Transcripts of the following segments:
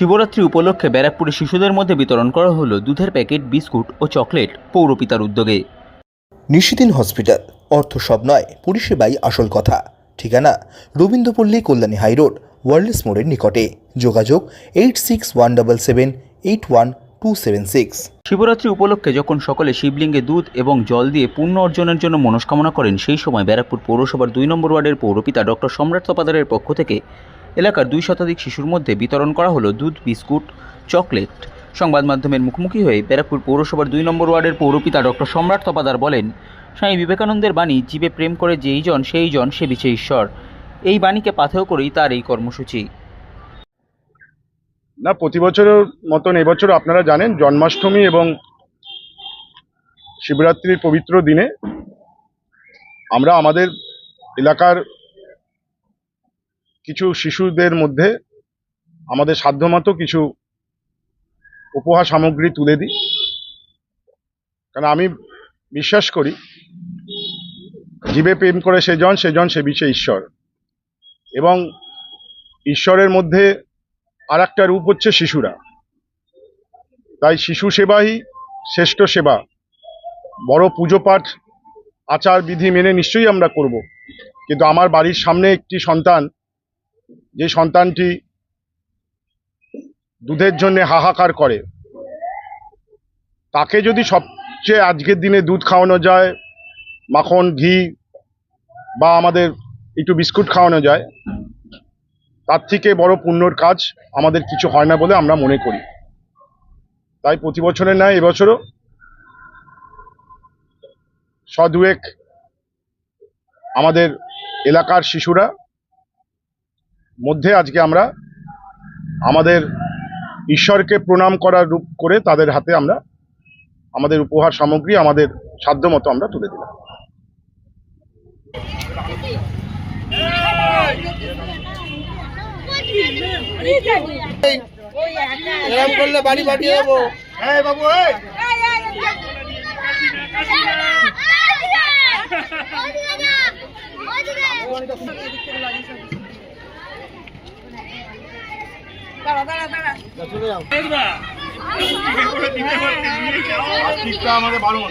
শিবরাত্রি উপলক্ষে ব্যারাকপুরে শিশুদের মধ্যে বিতরণ করা হলো দুধের প্যাকেট বিস্কুট ও চকলেট পৌরপিতার উদ্যোগে। নিশিদিন হসপিটাল অর্থ সব নয় পরিষেবাই আসল কথা। ঠিকানা রবীন্দ্রপল্লী কল্যাণী হাইরোড ওয়ার্ল্ডস মোড়ের নিকটে। যোগাযোগ eight six one double seven eight one two seven six. Shivratri উপলক্ষে যখন সকলে শিবলিঙ্গে দুধ এবং জল দিয়ে পুণ্য অর্জনের জন্য মনস্কামনা করেন সেই সময় ব্যারাকপুর পৌরসভার দুই নম্বর ওয়ার্ডের পৌরপিতা ডক্টর সম্রাট তপাদারের পক্ষ থেকে এলাকার দুই শতাধিক শিশুর মধ্যে বিতরণ করা হলো দুধ, বিস্কুট, চকলেট। সংবাদ মাধ্যমের মুখোমুখি হয়ে ব্যারাকপুর পৌরসভার দুই নম্বর ওয়ার্ডের পৌরপিতা ডক্টর সম্রাট তপাদার বলেন, স্বামী বিবেকানন্দের বাণী জীবে প্রেম করে যেই জন, সেই জন সে বিছে ঈশ্বর। এই বাণীকে পাথেয় করেই তার এই কর্মসূচি। না, প্রতি বছরের মতন এবছর আপনারা জানেন, জন্মাষ্টমী এবং শিবরাত্রির পবিত্র দিনে আমরা আমাদের এলাকার কিছু শিশুদের মধ্যে আমাদের সাধ্যমতো কিছু উপহার সামগ্রী তুলে দিই। কারণ আমি বিশ্বাস করি, জীবে প্রেম করে সেজন সেজন সে বিছে ঈশ্বর। এবং ঈশ্বরের মধ্যে আর একটা রূপ হচ্ছে শিশুরা। তাই শিশু সেবাই শ্রেষ্ঠ সেবা। বড় পুজো পাঠ, আচার বিধি মেনে নিশ্চয়ই আমরা করব। কিন্তু আমার বাড়ির সামনে একটি সন্তান যে সন্তানটি দুধের জন্য হাহাকার করে, তাকে যদি সবচেয়ে আজকের দিনে দুধ খাওয়ানো যায়, মাখন, ঘি বা আমাদের একটু বিস্কুট খাওয়ানো যায়, তার থেকে বড় পুণ্যর কাজ আমাদের কিছু হয় না বলে আমরা মনে করি। তাই প্রতি বছরের ন্যায় এবছরও সদুয়েক আমাদের এলাকার শিশুরা মধ্যে আজকে আমরা আমাদের ঈশ্বরকে প্রণাম করার রূপ করে তাদের হাতে আমরা আমাদের উপহার সামগ্রী আমাদের সাধ্যমতো আমরা তুলে দিলাম এরকম করলে বাড়ি পাঠিয়ে দেবো আমাদের বারণ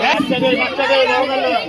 বাচ্চাদের বাচ্চাদের আমার